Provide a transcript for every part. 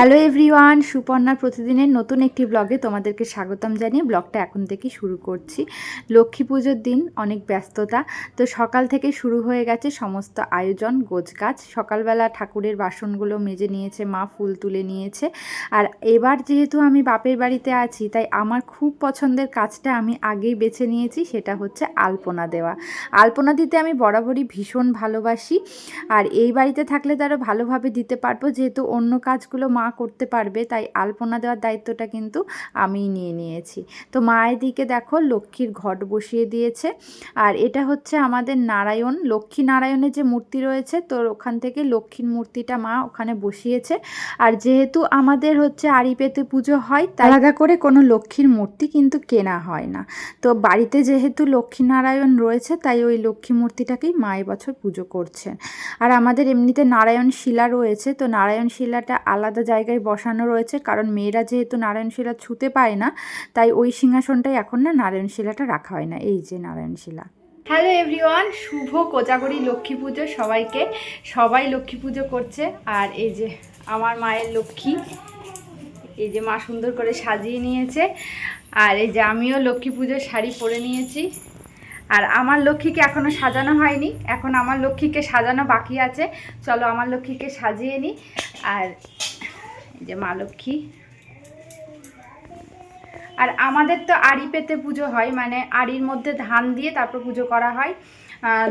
Hello everyone, সুপর্ণার প্রতিদিনের নতুন একটি ব্লগে তোমাদেরকে স্বাগতম জানিয়ে ব্লগটা এখন থেকে শুরু করছি। লক্ষ্মী পুজোর দিন, অনেক ব্যস্ততা। তো সকাল থেকে শুরু হয়ে গেছে সমস্ত আয়োজন, গোছগাছ। সকালবেলা ঠাকুরের বাসনগুলো মেজে নিয়েছে, মা ফুল তুলে নিয়েছে। আর এবার যেহেতু আমি বাপের বাড়িতে আছি, তাই আমার খুব পছন্দের কাজটা আমি আগেই বেছে নিয়েছি, সেটা হচ্ছে আলপনা দেওয়া। আলপনা দিতে আমি বরাবরই ভীষণ ভালোবাসি। আর এই বাড়িতে থাকলে তারও ভালোভাবে দিতে পারব, যেহেতু অন্য কাজগুলো মা করতে পারবে, তাই আলপনা দেওয়ার দায়িত্বটা কিন্তু আমিই নিয়ে নিয়েছি। তো মায়ের দিকে দেখো লক্ষ্মীর ঘট বসিয়ে দিয়েছে। আর এটা হচ্ছে আমাদের নারায়ণ। লক্ষ্মী নারায়ণের যে মূর্তি রয়েছে, তো ওখান থেকে লক্ষ্মীর মূর্তিটা মা ওখানে বসিয়েছে। আর যেহেতু আমাদের হচ্ছে আড়ি পেতে পুজো হয়, তাই আলাদা করে কোনো লক্ষ্মীর মূর্তি কিন্তু কেনা হয় না। তো বাড়িতে যেহেতু লক্ষ্মী নারায়ণ রয়েছে, তাই ওই লক্ষ্মী মূর্তিটাকেই মা এবছর পুজো করছেন। আর আমাদের এমনিতে নারায়ণ শিলা রয়েছে, তো নারায়ণ শিলাটা আলাদা জায়গায় বসানো রয়েছে। কারণ মেয়েরা যেহেতু নারায়ণ শিলা ছুতে পায় না, তাই ওই সিংহাসনটাই এখন না নারায়ণ শিলাটা রাখা হয় না। এই যে নারায়ণ শিলা হ্যালো এভরিওয়ান শুভ কোজাগরি লক্ষ্মী পুজো সবাইকে। সবাই লক্ষ্মী পুজো করছে। আর এই যে আমার মায়ের লক্ষ্মী, এই যে মা সুন্দর করে সাজিয়ে নিয়েছে। আর এই যে আমিও লক্ষ্মী পুজোর শাড়ি পরে নিয়েছি। আর আমার লক্ষ্মীকে এখনও সাজানো হয়নি। এখন আমার লক্ষ্মীকে সাজানো বাকি আছে। চলো আমার লক্ষ্মীকে সাজিয়ে নিই। আর যে মা লক্ষ্মী। আর আমাদের তো আড়ি পেতে পুজো হয় মানে আড়ির মধ্যে ধান দিয়ে তারপর পুজো করা হয়।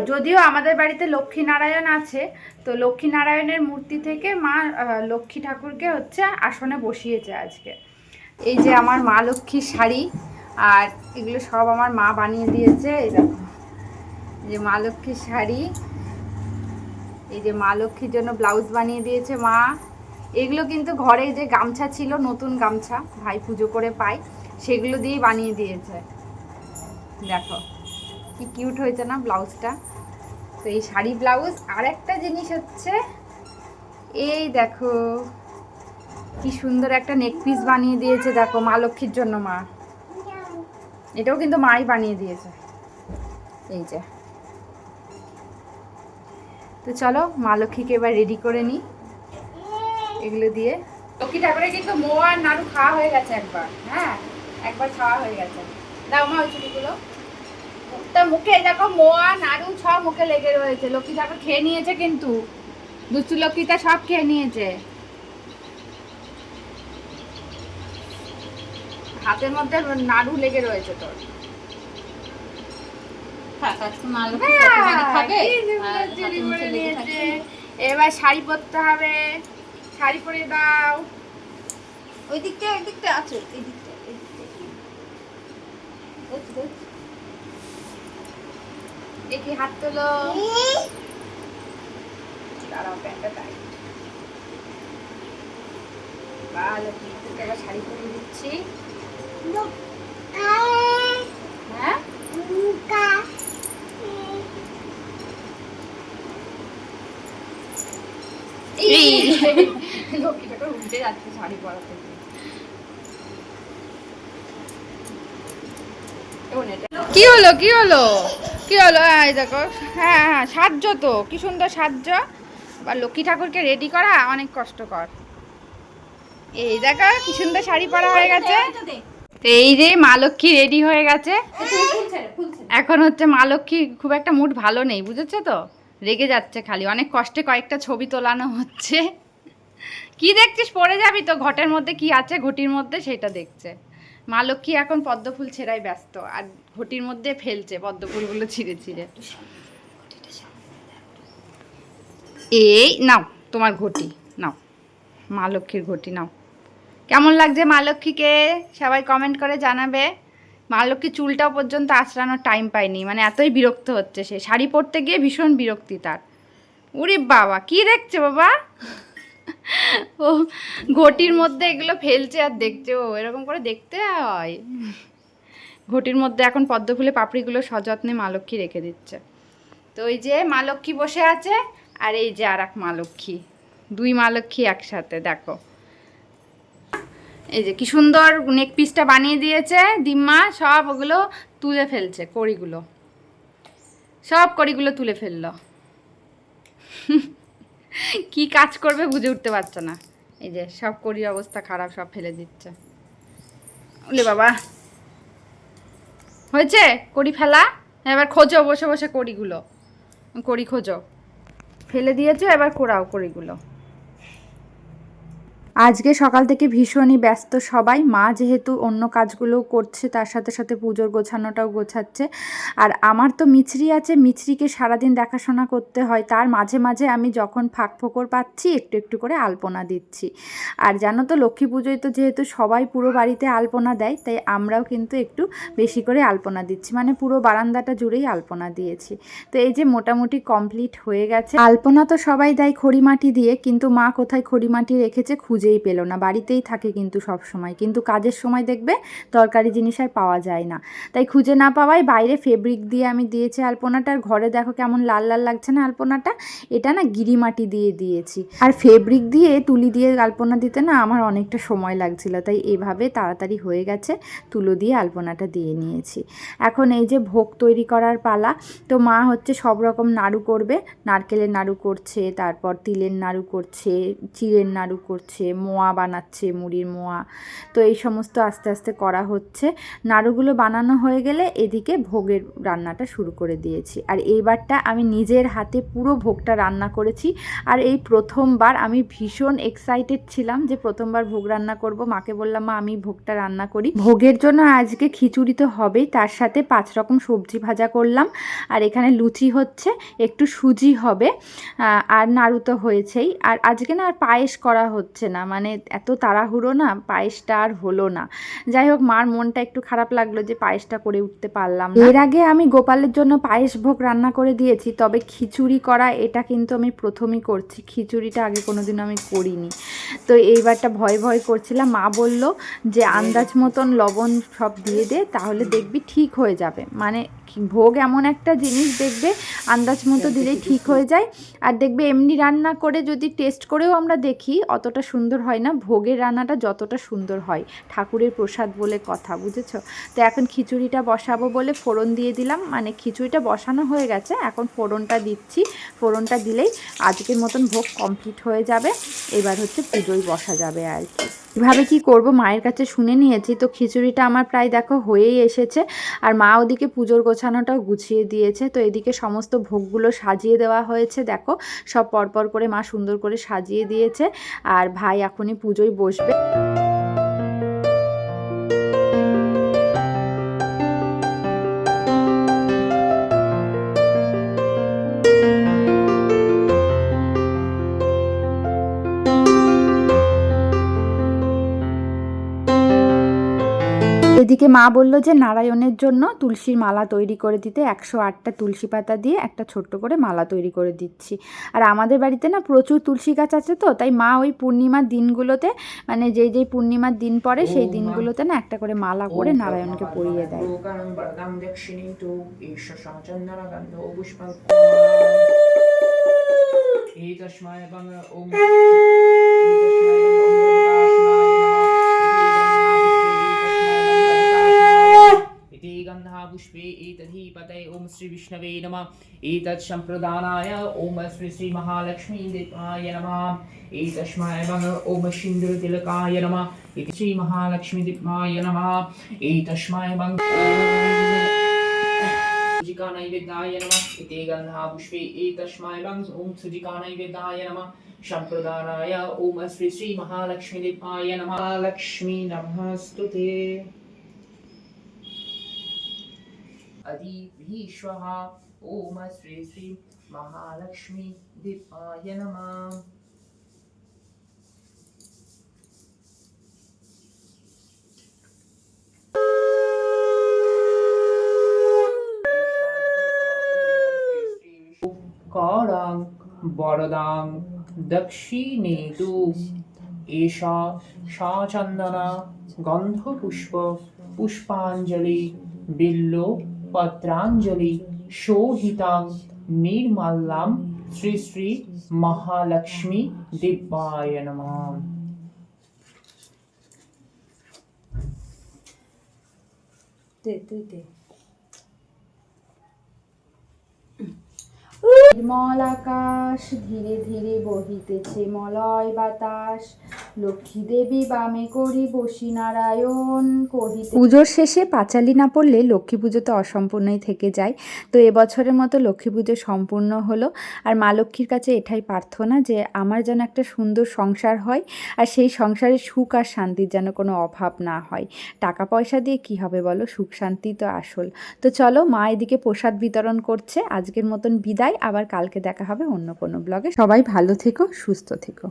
যদিও আমাদের বাড়িতে লক্ষ্মী নারায়ণ আছে, তো লক্ষ্মী নারায়ণের মূর্তি থেকে মা লক্ষ্মী ঠাকুরকে হচ্ছে আসনে বসিয়েছে আজকে। এই যে আমার মা লক্ষ্মীর শাড়ি, আর এগুলো সব আমার মা বানিয়ে দিয়েছে এই যে মা লক্ষ্মীর শাড়ি, এই যে মা লক্ষ্মীর জন্য ব্লাউজ বানিয়ে দিয়েছে মা। এগুলো কিন্তু ঘরে যে গামছা ছিল, নতুন গামছা, ভাই পুজো করে পায়, সেগুলো দিয়েই বানিয়ে দিয়েছে। দেখো, কি কিউট হয়েছে না ব্লাউজটা। তো এই শাড়ি ব্লাউজ আর একটা জিনিস হচ্ছে, এই দেখো, কি সুন্দর একটা নেক পিস বানিয়ে দিয়েছে, দেখো, মা লক্ষ্মীর জন্য মা। এটাও কিন্তু মাই বানিয়ে দিয়েছে। এই যে। তো চলো, মা লক্ষ্মীকে এবার রেডি করে নিই। এগুলো দিয়ে। লক্ষ্মী ঠাকুরের কিন্তু মোয়া আর নাড়ু খাওয়া হয়ে গেছে একবার হ্যাঁ? একবার খাওয়া হয়ে গেছে। দাও মা ওই চুড়িগুলো। মুখটা মুখে দেখো মোয়া নাড়ু সব মুখে লেগে রয়েছে। লক্ষ্মী ঠাকুর খেয়ে নিয়েছে কিন্তু। দুষ্টু লক্ষ্মীটা সব খেয়ে নিয়েছে। হাতের মধ্যে নাড়ু লেগে রয়েছে তোর। মা আর নিয়েছে। থাকবে। এবার শাড়ি পরতে হবে। শাড়ি পরে দাও। ওই দিকটা ওই দিকটা আছে এই দিকটা এই দিকটা দেখি হাত তোলো। দাঁড়াও প্যান্টটা টাইট ভালো কি তোকে এবার শাড়ি পরে দিচ্ছি। হ্যাঁ? এই কি হলো কি হলো? কি হলো? এই দেখো। হ্যাঁ হ্যাঁ সাহায্য তো। কি সুন্দর সাহায্য বা লক্ষ্মী ঠাকুরকে রেডি করা অনেক কষ্টকর। এই দেখো, কি সুন্দর শাড়ি পরা হয়ে গেছে। এই যে মা লক্ষ্মী রেডি হয়ে গেছে। এখন হচ্ছে মা লক্ষ্মী খুব একটা মুড ভালো নেই, বুঝেছ তো? রেগে যাচ্ছে খালি। অনেক কষ্টে কয়েকটা ছবি তোলানো হচ্ছে। কি দেখছিস? পড়ে যাবি তো। ঘটের মধ্যে কি আছে, ঘটির মধ্যে সেটা দেখছে। মা লক্ষ্মী এখন পদ্ম ফুল ছেঁড়াই ব্যস্ত আর ঘটির মধ্যে ফেলছে পদ্ম ফুলগুলো ছিঁড়ে ছিঁড়ে। এই, নাও, তোমার ঘটি, নাও। মা লক্ষ্মীর ঘটি, নাও। কেমন লাগছে মা লক্ষ্মীকে? সবাই কমেন্ট করে জানাবে। মা লক্ষ্মী চুলটাও পর্যন্ত আঁচড়ানোর টাইম পায়নি মানে এতই বিরক্ত হচ্ছে সে। শাড়ি পরতে গিয়ে ভীষণ বিরক্তি তার। উরে বাবা, কি দেখছে বাবা? ও ঘটির মধ্যে এগুলো ফেলছে আর দেখছে ও, এরকম করে দেখতে হয়। ঘটির মধ্যে এখন পদ্ম ফুলে পাপড়িগুলো সযত্নে মা লক্ষ্মী রেখে দিচ্ছে। তো ওই যে মা লক্ষ্মী বসে আছে, আর এই যে আর এক লক্ষ্মী। দুই মা লক্ষ্মী একসাথে, দেখো। এই যে কি সুন্দর নেক পিসটা বানিয়ে দিয়েছে দিম্মা সব ওগুলো তুলে ফেলছে, কড়িগুলো। সব কড়িগুলো তুলে ফেলল। কি কাজ করবে বুঝে উঠতে পারছে না। এই যে সব করি অবস্থা খারাপ, সব ফেলে দিচ্ছে। বলে বাবা। হয়েছে? করি ফেলা? এবার খোঁজো, বসে বসে করিগুলো করি খোঁজো। ফেলে দিয়েছ, এবার কোরাও কড়িগুলো। আজকে সকাল থেকে ভীষণই ব্যস্ত সবাই। মা যেহেতু অন্য কাজগুলো করছে, তার সাথে সাথে পুজোর গোছানোটাও গোছাচ্ছে। আর আমার তো মিছরি আছে, মিছরিকে সারাদিন দেখাশোনা করতে হয়। তার মাঝে মাঝে আমি যখন ফাঁক ফোকর পাচ্ছি, একটু একটু করে আলপনা দিচ্ছি। আর জানো তো, লক্ষ্মী পুজোয় তো যেহেতু সবাই পুরো বাড়িতে আলপনা দেয়, তাই আমরাও কিন্তু একটু বেশি করে আলপনা দিচ্ছি। মানে পুরো বারান্দাটা জুড়েই আলপনা দিয়েছি। তো এই যে মোটামুটি কমপ্লিট হয়ে গেছে। আলপনা তো সবাই দেয় খড়িমাটি দিয়ে, কিন্তু মা কোথায় খড়িমাটি রেখেছে খুঁজেই পেল না। বাড়িতেই থাকে কিন্তু সব সময়। কিন্তু কাজের সময় দেখবে তরকারি জিনিস আর পাওয়া যায় না। তাই খুঁজে না পাওয়ায় বাইরে ফেব্রিক দিয়ে আমি দিয়েছি আলপনাটা। আর ঘরে দেখো কেমন লাল লাল লাগছে না আলপনাটা? এটা না গিরিমাটি দিয়ে দিয়েছি। আর ফেব্রিক দিয়ে তুলি দিয়ে আলপনা দিতে না আমার অনেকটা সময় লাগছিল। তাই এভাবে তাড়াতাড়ি হয়ে গেছে, তুলো দিয়ে আলপনাটা দিয়ে নিয়েছি। এখন এই যে ভোগ তৈরি করার পালা, তো মা হচ্ছে সব রকম নাড়ু করবে। নারকেলের নাড়ু করছে, তারপর তিলের নাড়ু করছে, চিড়ের নাড়ু করছে মোয়া বানাচ্ছে, মুড়ির মোয়া। তো এই সমস্ত আস্তে আস্তে করা হচ্ছে। নাড়ুগুলো বানানো হয়ে গেলে এদিকে ভোগের রান্নাটা শুরু করে দিয়েছি। আর এইবারটা আমি নিজের হাতে পুরো ভোগটা রান্না করেছি। আর এই প্রথমবার আমি ভীষণ এক্সাইটেড ছিলাম যে প্রথমবার ভোগ রান্না করব। মাকে বললাম, মা, আমি ভোগটা রান্না করি। ভোগের জন্য আজকে খিচুড়ি তো হবেই। তার সাথে পাঁচ রকম সবজি ভাজা করলাম। আর এখানে লুচি হচ্ছে, একটু সুজি হবে। আর নাড়ু তো হয়েছেই। আর আজকে না আর পায়েস করা হচ্ছে না। মানে এত তাড়াহুড়ো না পায়েসটা আর হলো না। যাই হোক মার মনটা একটু খারাপ লাগল যে পায়েসটা করে উঠতে পারলাম এর আগে আমি গোপালের জন্য পায়েস ভোগ রান্না করে দিয়েছি তবে খিচুড়ি করা এটা কিন্তু আমি প্রথমই করছি। খিচুড়িটা আগে কোনোদিন আমি করিনি। তো এইবারটা ভয় ভয় করছিলাম। মা বলল যে আন্দাজ মতন লবণ সব দিয়ে দে তাহলে দেখবি ঠিক হয়ে যাবে। মানে ভোগ এমন একটা জিনিস দেখবে, আন্দাজ মতো দিলেই ঠিক হয়ে যায়। আর দেখবে এমনি রান্না করে যদি টেস্ট করেও আমরা দেখি, অতটা সুন্দর হয় না। ভোগের রান্নাটা যতটা সুন্দর হয়, ঠাকুরের প্রসাদ বলে কথা, বুঝেছ? তো এখন খিচুড়িটা বসাবো বলে ফোড়ন দিয়ে দিলাম। মানে খিচুড়িটা বসানো হয়ে গেছে, এখন ফোড়নটা দিচ্ছি। ফোড়নটা দিলেই আজকের মতন ভোগ কমপ্লিট হয়ে যাবে। এবার হচ্ছে পুজোয় বসা যাবে আর কি। কীভাবে কি করব? মায়ের কাছে শুনে নিয়েছি। তো খিচুড়িটা আমার প্রায় দেখো হয়েই এসেছে। আর মা ওদিকে পুজোর গোছানোটাও গুছিয়ে দিয়েছে। তো এদিকে সমস্ত ভোগগুলো সাজিয়ে দেওয়া হয়েছে। দেখো, সব পরপর করে মা সুন্দর করে সাজিয়ে দিয়েছে। আর ভাই এখনই পুজোয় বসবে। এদিকে মা বলল যে নারায়ণের জন্য তুলসীর মালা তৈরি করে দিতে একশো আটটা তুলসী পাতা দিয়ে একটা ছোট্ট করে মালা তৈরি করে দিচ্ছি। আর আমাদের বাড়িতে না প্রচুর তুলসী গাছ আছে তো তাই মা ওই পূর্ণিমার দিনগুলোতে মানে যেই যেই পূর্ণিমার দিন পরে সেই দিনগুলোতে না একটা করে মালা করে নারায়ণকে পরিয়ে দেয়। এই তস্মায় पुष्पे एतद्धि पतये ॐ श्री विष्णवे नमः एतत् सम्प्रदानाय ॐ श्री श्री महालक्ष्मी देवाय नमः एतस्मै वङ ॐ सिन्दूरतिलकाय नमः इति श्री महालक्ष्मी देवाय नमः एतस्मै वङ सुजिका नैवेद्याय नमः इति गन्धा पुष्पे एतस्मै वङ ॐ सुजिका नैवेद्याय नमः सम्प्रदानाय ॐ श्री श्री महालक्ष्मी देवाय नमः लक्ष्मी नमस्तुते अदीभीश्वः ॐ श्री श्री महालक्ष्मी दिव्याय नमः। दक्षिणेतु एषा सा गन्धपुष्प पुष्पाञ्जलि बिल्लो পত্রাঞ্জলি শোভিতাং নির্মাল্যাম শ্রী শ্রী মহালক্ষ্মী দিব্যায় নম নির্মল আকাশ ধীরে ধীরে বহিতেছে, মলয় বাতাস। লক্ষ্মী দেবী বামে করি বসি নারায়ণ কহিতে পুজোর শেষে পাঁচালি না পড়লে লক্ষ্মী পুজো তো অসম্পূর্ণই থেকে যায়। তো এবছরের মতো লক্ষ্মী পুজো সম্পূর্ণ হলো। আর মা লক্ষ্মীর কাছে এটাই প্রার্থনা যে আমার যেন একটা সুন্দর সংসার হয় আর সেই সংসারে সুখ আর শান্তির যেন কোনো অভাব না হয়। টাকা পয়সা দিয়ে কি হবে বলো? সুখ শান্তি তো আসল। তো চলো মা এদিকে প্রসাদ বিতরণ করছে। আজকের মতন বিদায়। আবার কালকে দেখা হবে অন্য কোনো ব্লগে সবাই ভালো থেকো, সুস্থ থেকো।